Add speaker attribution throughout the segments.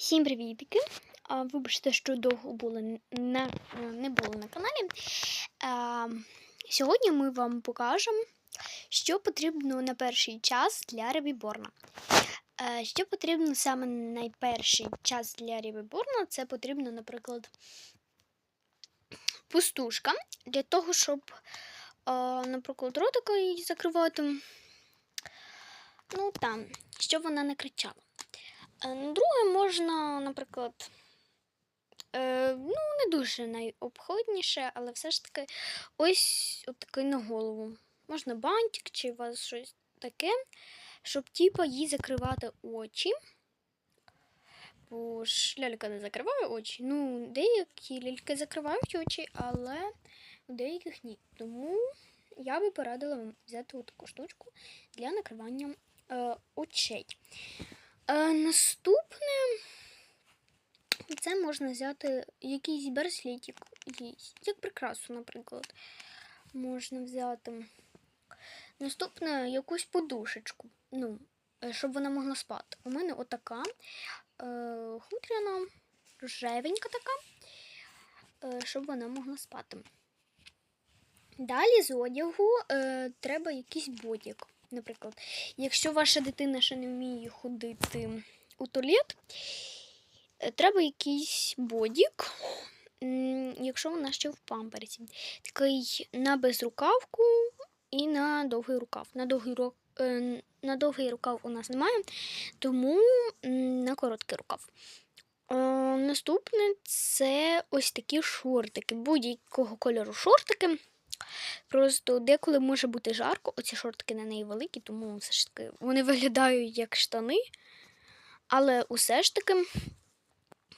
Speaker 1: Всім привітки! Вибачте, що довго були на, не було на каналі. А, сьогодні ми вам покажемо, що потрібно на перший час для ребіборна. Що потрібно саме на найперший час для ребіборна? Це потрібно, наприклад, пустушка для того, щоб, а, наприклад, ротика її закривати. Ну там, щоб вона не кричала. Е, ну, Друге можна, наприклад, е, ну, не дуже найобходніше, але все ж таки ось от такий на голову. Можна бантик чи у вас щось таке, щоб типа їй закривати очі. Бо ж лялька не закриває очі. Ну, деякі ляльки закривають очі, але у деяких ні. Тому я би порадила вам взяти таку штучку для накривання е, очей. Е, наступне це можна взяти якийсь браслетик, як прикрасу, наприклад. Можна взяти. Наступне якусь подушечку. Ну, е, щоб вона могла спати. У мене отака е, хутряна, рожевенька така, щоб вона могла спати. Далі з одягу треба якийсь бодік. Наприклад, якщо ваша дитина ще не вміє ходити у туалет, е, треба якийсь бодік, якщо вона ще в памперсі. Такий на безрукавку і на довгий рукав. На довгий, ру- е, на довгий рукав у нас немає, тому на короткий рукав. Е, Наступне це ось такі шортики, будь-якого кольору шортики. Просто деколи може бути жарко, оці шортики на неї великі, тому все ж таки вони виглядають як штани. Але усе ж таки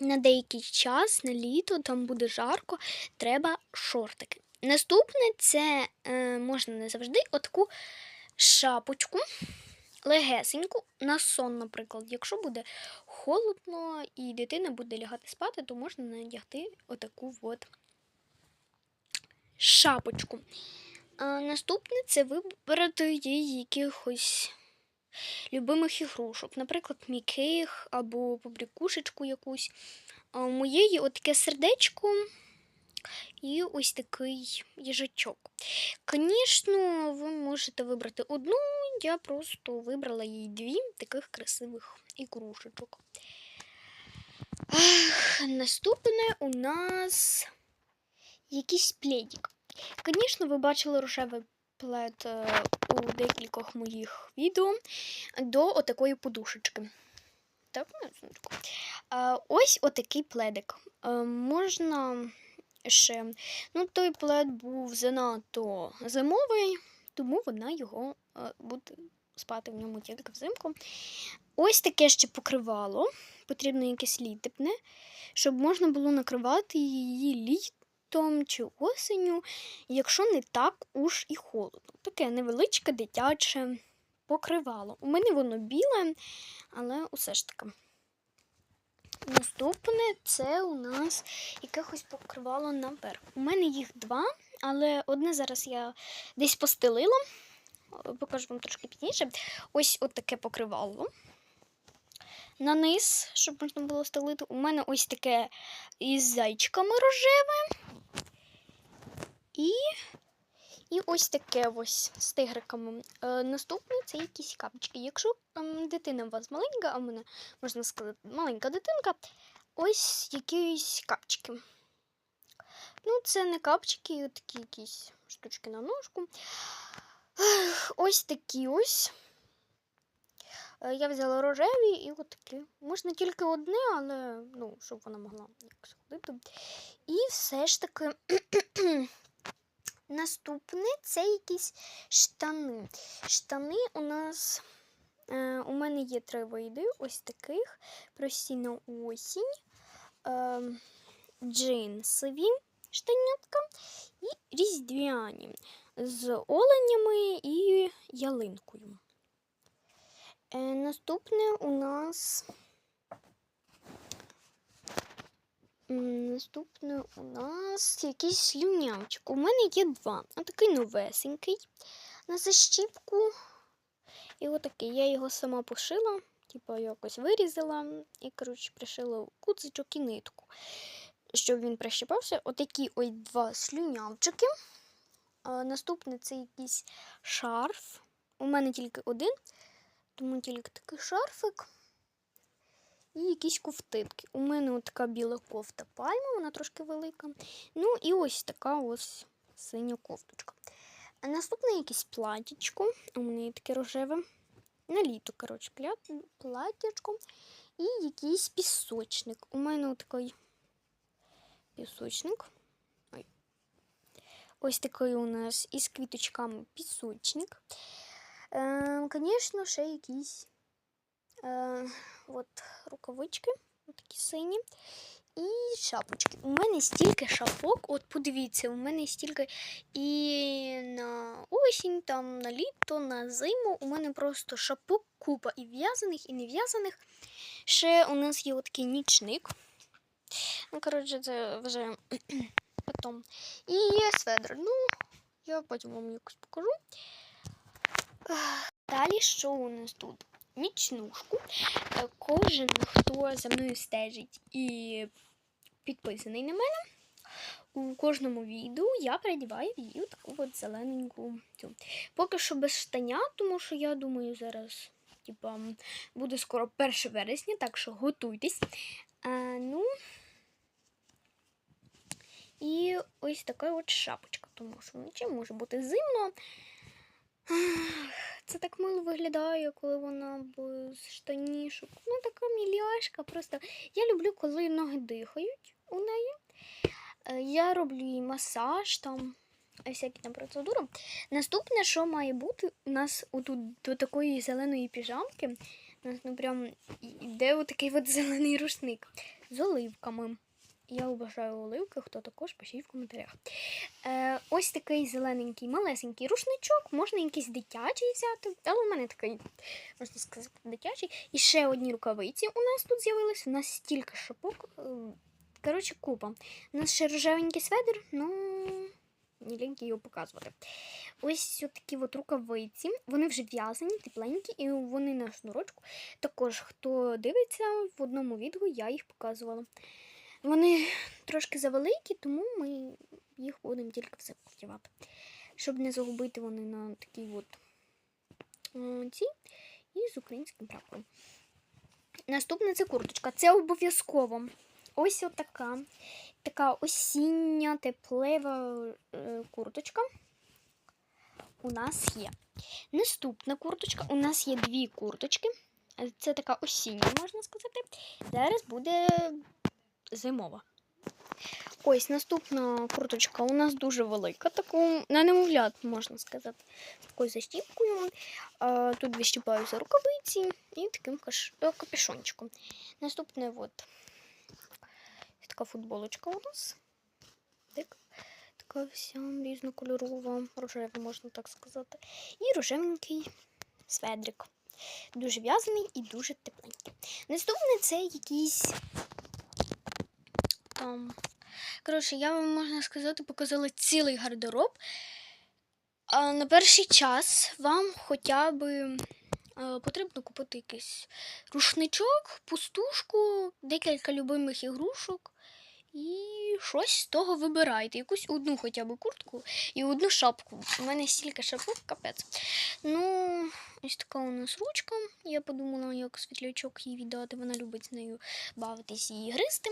Speaker 1: на деякий час, на літо, там буде жарко, треба шортики. Наступне це е, можна не завжди отаку шапочку легесеньку на сон, наприклад. Якщо буде холодно і дитина буде лягати спати, то можна надягти отаку от шапочку. А, наступне це вибрати їй якихось любимих ігрушок, наприклад, м'яких або побрякушечку якусь. А у моєї отаке сердечко і ось такий їжачок. Звісно, ви можете вибрати одну, я просто вибрала їй дві таких красивих ігрушечок. Ах, наступне у нас якийсь пледик. Звісно, ви бачили рожевий плед е, у декількох моїх відео до отакої подушечки. Так, ну, секундочку. Ось отакий пледик. Е, можна ще. Ну, той плед був занадто зимовий, тому вона його е, буде спати в ньому тільки взимку. Ось таке ще покривало. Потрібно якесь літепне, щоб можна було накривати її літом чи осенню, якщо не так уж і холодно. Таке невеличке дитяче покривало. У мене воно біле, але усе ж таки. Наступне це у нас якихось покривало наверх. У мене їх два, але одне зараз я десь постелила. Покажу вам трошки пізніше. Ось от таке покривало. На низ, щоб можна було стелити. У мене ось таке із зайчиками рожеве. І, і ось таке ось з тигриками. Е, наступне це якісь капчики. Якщо ем, дитина у вас маленька, а в мене можна сказати, маленька дитинка, ось якісь капчики. Ну, це не капчики, такі якісь штучки на ножку. Ось такі ось. Е, Я взяла рожеві і от такі. Можна тільки одне, але ну, щоб вона могла якось ходити. І все ж таки наступне це якісь штани. Штани у нас. Е, у мене є три види, ось таких. Прості на осінь, е, джинсові штанятка і різдвяні з оленями і ялинкою. Е, наступне у нас. Наступне у нас якийсь слюнявчик. У мене є два. Отакий новесенький на защіпку. І отакий. Я його сама пошила. Типу, якось вирізала і, коротше, пришила куцичок і нитку, щоб він прищепався. Отакі ось два слюнявчики. А, наступне це якийсь шарф. У мене тільки один, тому тільки такий шарфик. І якісь ковтинки. У мене така біла кофта пальма, вона трошки велика. Ну і ось така ось синя кофточка. Наступне якесь платічко. У мене є таке рожеве. На літо, коротше, платячко. І якийсь пісочник. У мене такий пісочник. Ой. Ось такий у нас із квіточками пісочник. Звісно, ще якісь е, от, рукавички, такі сині. І шапочки. У мене стільки шапок, от подивіться, у мене стільки і на осінь, там, на літо, на зиму. У мене просто шапок купа і в'язаних, і не в'язаних. Ще у нас є такий нічник. Ну, коротше, це вже потім. І є сведр. Ну, я потім вам якось покажу. Далі, що у нас тут? Нічнушку. Е, Кожен, хто за мною стежить і підписаний на мене, у кожному відео я передіваю її таку от зелененьку цю. Поки що без штаня, тому що я думаю, зараз типа, буде скоро 1 вересня, так що готуйтесь. А, ну, і ось така от шапочка, тому що вночі може бути зимно. Це так мило виглядає, коли вона без штанішок. Ну, така міляшка. Просто я люблю, коли ноги дихають у неї. Е, Я роблю їй масаж там, всякі там процедури. Наступне, що має бути, у нас отут до такої зеленої піжамки, у нас ну прям йде отакий от зелений рушник з оливками. Я вважаю оливки, хто також пишіть в коментарях. Е, ось такий зелененький, малесенький рушничок, можна якийсь дитячий взяти, але в мене такий, можна сказати, дитячий. І ще одні рукавиці у нас тут з'явились. У нас стільки шапок. е, Коротше, купа. У нас ще рожевенький сведер, ну не ліньки його показувати. Ось такі от рукавиці. Вони вже в'язані, тепленькі, і вони на шнурочку. Також, хто дивиться, в одному відео я їх показувала. Вони трошки завеликі, тому ми їх будемо тільки все вдівати. Щоб не загубити вони на такій от е, ці і з українським прапором. Наступне це курточка. Це обов'язково. Ось отака. Така осіння, теплева е, курточка. У нас є. Наступна курточка. У нас є дві курточки. Це така осіння, можна сказати. Зараз буде зимова. Ось наступна курточка у нас дуже велика, таку на немовлят, можна сказати, такою застіпкою. Тут вищіпаються рукавиці і таким е, капюшончиком. Наступне от така футболочка у нас. Так. Така вся різнокольорова, рожева, можна так сказати. І рожевенький сведрик. Дуже в'язаний і дуже тепленький. Наступне це якийсь там. Коротше, я вам можна сказати, показала цілий гардероб. А на перший час вам хоча б е, потрібно купити якийсь рушничок, пустушку, декілька любимих ігрушок. І щось з того вибирайте. Якусь одну хоча б куртку і одну шапку. У мене стільки шапок, капець. Ну, ось така у нас ручка. Я подумала, як світлячок їй віддати. Вона любить з нею бавитись і гризти.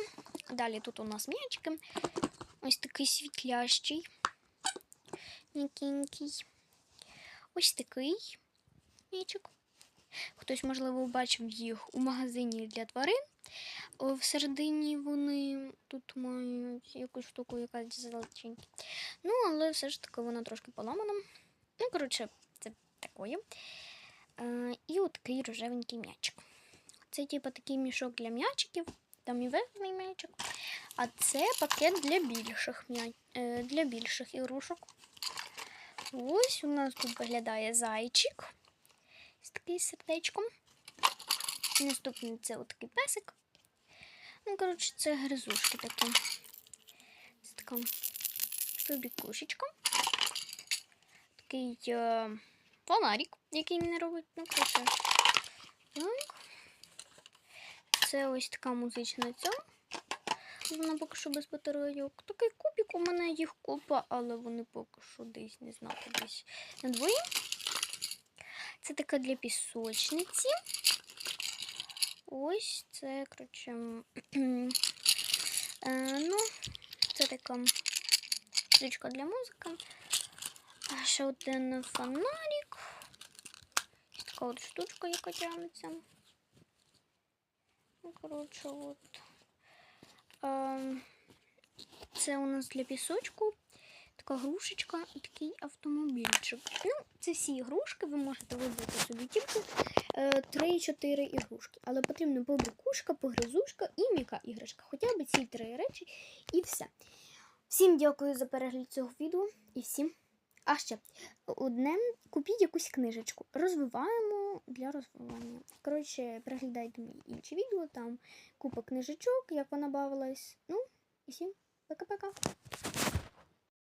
Speaker 1: Далі тут у нас м'ячики. Ось такий світлящий. М'якенький. Ось такий м'ячик. Хтось, можливо, бачив їх у магазині для тварин. О, Всередині вони тут мають якусь штуку, яка золотенька. Ну, але все ж таки вона трошки поламана. Ну, коротше, це такое. Е, і от такий рожевенький м'ячик. Це, типу, такий мішок для м'ячиків. Там і м'ячик. А це пакет для більших, е, для більших ігрушок. Ось у нас тут виглядає зайчик з таким сердечком. Наступний це отакий песик. Ну, коротше, це гризушки такі. Це така собікушечка. Такий е, фонарик, який не робить. Ну, коротше. Це ось така музична ця. Вона поки що без батарейок. Такий кубик, у мене їх купа, але вони поки що десь, не знаю, десь на двоє. Це така для пісочниці. Ось це, коротше. е, ну, це така штучка для музики. Ще один фонарик. Така от штучка, яка тягнеться. Ну, коротше, от. Ем, Це у нас для пісочку. Така грушечка і такий автомобільчик. Ну, це всі ігрушки, ви можете вибрати собі тільки е, 3-4 ігрушки. Але потрібно побрикушка, погризушка і м'яка іграшка. Хоча б ці три речі і все. Всім дякую за перегляд цього відео і всім. А ще одне купіть якусь книжечку. Розвиваємо для розвивання. Коротше, переглядайте мої інші відео, там купа книжечок, як вона бавилась. Ну, і всім пока-пока.